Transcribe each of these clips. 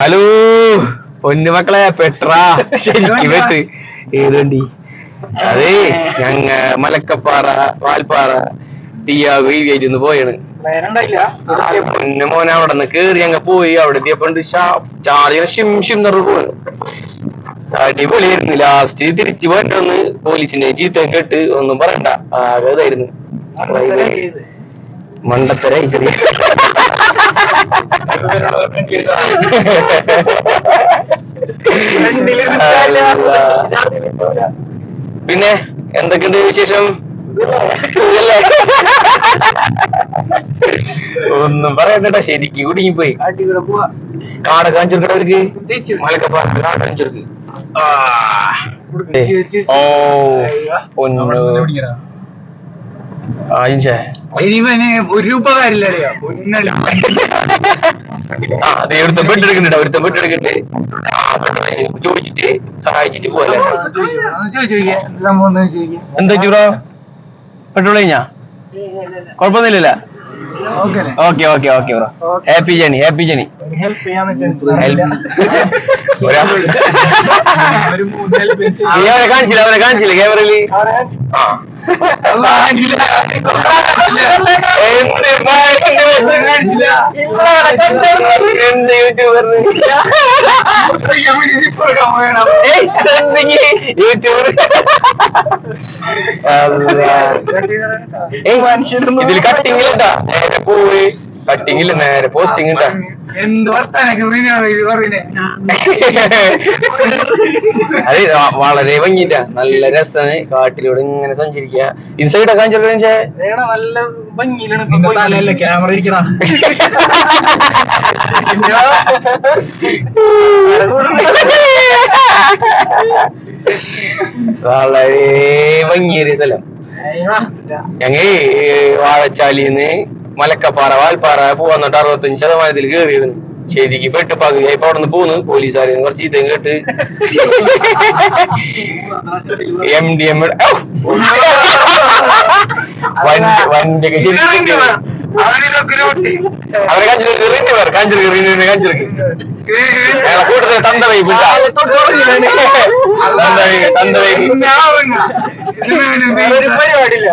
Hello പൊന്നുമക്കളെ Petra. ശരിക്കും പെട്ട് ഏത് വണ്ടി ഞങ്ങ മലക്കപ്പാറ വാൽപ്പാറ ടിയാഗോ ഈ ഒന്ന് പോയാണ്. പൊന്നു മോനെ അവിടെ നിന്ന് കേറി അങ്ങ് പോയി. അവിടെ എത്തിയപ്പോണ്ട് ചാർജ് ഷിം ഷിം നിറ പോയി അടിപൊളിയായിരുന്നു. ലാസ്റ്റ് തിരിച്ചു പോയിട്ടൊന്ന് പോലീസിന്റെ ചീത്ത കേട്ട് ഒന്നും പറയണ്ട. ആകെ ഇതായിരുന്നു. മണ്ടത്തരായി ചെറിയ പിന്നെ എന്തൊക്കെയുണ്ട് വിശേഷം? ഒന്നും പറയണ്ടട്ടാ ശരിക്കും കുടുങ്ങി പോയി. കാട കാണിച്ചെടുക്കണവർക്ക് മലക്കപ്പാറ കാട കാണിച്ചെടുക്ക്. ഓ പൊന്നു ഒരു ഉപകാരില്ലറിയാ പൊന്നളി. ആ അത് ഒരുത്തം പെട്ടെടുക്കുന്നുണ്ട് ഒരുത്തം പെട്ടെടുക്കണ്ട് ചോദിച്ചിട്ട് സഹായിച്ചിട്ട് പോലെ എന്താ ബ്രോ? പെട്രോൾ കഴിഞ്ഞാ? കുഴപ്പമൊന്നുമില്ലല്ല? Okay okay okay bro. Happy journey happy journey. Help ചെയ്യാന്ന് അവനെ കാണിച്ചില്ല അവരെ കാണിച്ചില്ല ക്യാമറയിൽ ആ. എന്ത് യൂട്യൂബറിന് യൂട്യൂബർ ഇതിൽ കട്ടിങ് ഇല്ലട്ടാ നേരെ പോയി. കട്ടിങ് ഇല്ല നേരെ പോസ്റ്റിംഗ് ഇട്ടാ. എന്ത് വർത്താനൊക്കെ അത് വളരെ ഭംഗിയില്ല. നല്ല രസമാണ് കാട്ടിലൂടെ ഇങ്ങനെ സഞ്ചരിക്കുക. ഇൻസൈഡ് ഒക്കെ കാണിച്ചേ നല്ല ഭംഗിയിലാണ് ക്യാമറ ഇരിക്കണ? വളരെ ഭംഗിയേറിയ സ്ഥലം. ഞങ്ങൾ വാഴച്ചാലിന്ന് മലക്കപ്പാറ വാൽപ്പാറ പോവാന്നിട്ട് അറുപത്തഞ്ച് ശതമാനത്തിൽ കയറിയതിന് ശരിക്കും പെട്ട് പകുതി ഇപ്പൊ അവിടെ നിന്ന് പോന്ന് പോലീസുകാരെ കുറച്ച് ചീത്തയും കേട്ട്. എം ഡി എം വണ്ടിയൊക്കെ അവരെ കാഞ്ചിലേക്ക് കാഞ്ചിലേക്ക് കാഞ്ചിലേക്ക് കൂട്ടത്തിൽ പരിപാടിയില്ല.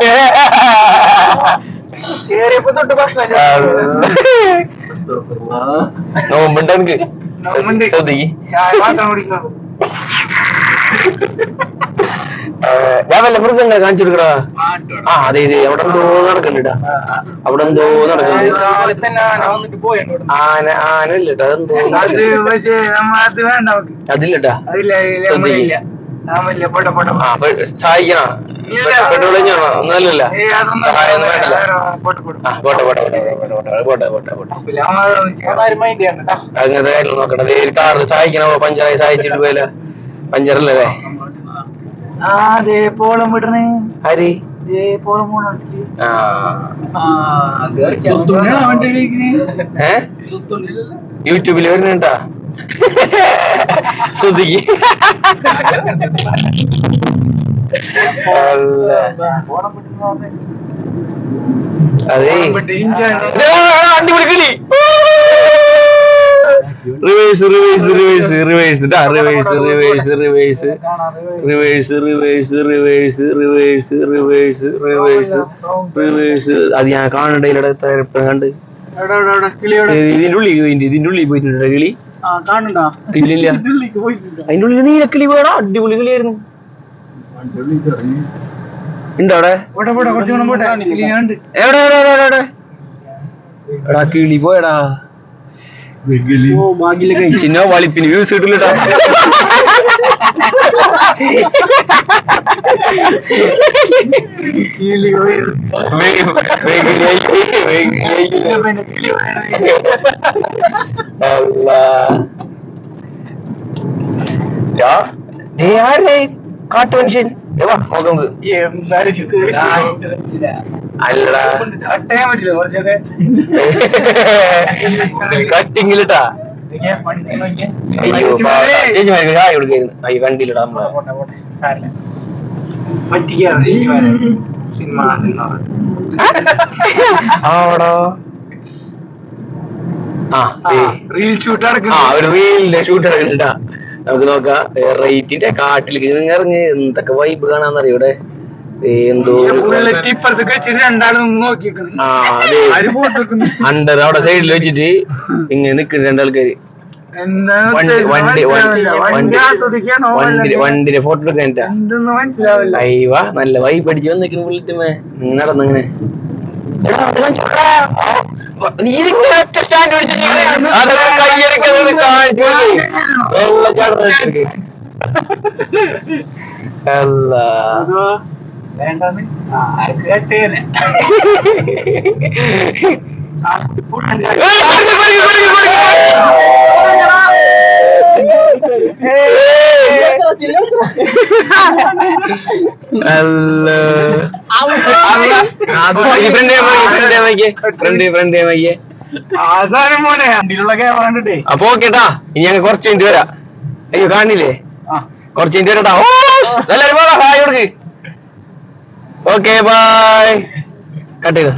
ഞാൻ വല്ല മൃഗങ്ങൾ കാണിച്ചു കൊടുക്കടാ. ആ അതെ അതെ. അവിടെ എന്തോ നടക്കണ്ടാ അവിടെ എന്തോ നടക്കുന്നുണ്ട്. ആന ആനല്ലട്ടാ അതെന്തോ അതില്ലട്ടാ സഹായിക്കണം പെട്ടു വിളിഞ്ഞാണോ ഒന്നുമല്ലല്ല. സഹായം വേണ്ടല്ല പോട്ടെ പോട്ടെ. പോട്ടെ പോട്ടെ പോട്ടെ പോട്ടെ അങ്ങനത്തെ സഹായിക്കണോ? പഞ്ചറായി സഹായിച്ചിട്ട് പോയില്ല പഞ്ചറല്ലേ ഹരി യൂട്യൂബിൽ വരുന്നുണ്ടാ? ശ്രദ്ധിക്കും അതേ. അടിപൊളി കിളി റിവേഴ്സ് റിവേഴ്സ് റിവേഴ്സ് ഡാ reverse reverse reverse reverse reverse reverse reverse reverse reverse reverse അത് ഞാൻ കാണണ്ട എത്ര കണ്ട്. ഇതിന്റെ ഉള്ളിൽ പോയിട്ടുണ്ട് ഇതിന്റെ ഉള്ളിൽ പോയിട്ടുണ്ട് കിളി. കാണണ്ട? ഇല്ലില്ല. അതിന്റെ ഉള്ളിൽ നീലക്കിളി വേടാ അടിപൊളി കിളിയായിരുന്നു. ഉണ്ടോ അവിടെ എവിടെ എവിടെ എവിടെ എവിടെ? എടാ കിളി പോയടാ. ചിന്ന വളിപ്പിന് വ്യൂസ് കിട്ടില്ലട്ടാ അല്ലാ. യാ ദേ ആരേ? കാട്ടു മനുഷ്യൻ. വാ നോക്ക് നമുക്ക്. അല്ലടാ. കട്ടിങ്ങിലിട്ടാ. അയ്യോ ചേച്ചി മരി ചായ കൊടുക്കായിരുന്നു. അയ്യോ കണ്ടില്ലടാ നമ്മളെ ആടോ ആ ഒരു റീലിന്റെ ഷൂട്ട് നടക്കണ്ടാ നമുക്ക് നോക്കാം. റേറ്റിന്റെ കാട്ടിലേക്ക് നിങ്ങൾ ഇറങ്ങി. എന്തൊക്കെ വൈബ് കാണാന്നറിയോ ഇവിടെ? അണ്ടർ അവിടെ സൈഡിൽ വെച്ചിട്ട് ഇങ്ങനെ നിക്കുന്ന രണ്ടാൾക്കാര്. വണ്ടിന്റെ ഫോട്ടോ എടുക്കാനിട്ടാ അയ്യവാ നല്ല വൈബ് അടിച്ച് വന്നിരിക്കുന്നു ബുള്ളറ്റുമേ നടന്നങ്ങനെ നീ ഇതിങ്ങനെ ഒറ്റ സ്റ്റാൻഡ് പിടിച്ചിട്ട് അതൊക്കെ കയ്യെടുക്കുന്നത് കാണിച്ചു. അല്ലാ. വേണ്ടെന്ന് ആർക്ക് കട്ടേനെ ഏയ്, വണ്ടിയിലുള്ള ക്യാമറ കണ്ടിട്ടേ അപ്പൊ ഓക്കേട്ടാ ഇനി ഞങ്ങൾ കുറച്ച് ഇന്ത്യ വരാ. അയ്യോ കാണില്ലേ? കൊറച്ച് കുറച്ച് വരട്ടാ ഓ എല്ലാരും ഹായ് കൊടുക്ക് ഓക്കെ ബൈ കട്ട് ചെയ്തോ?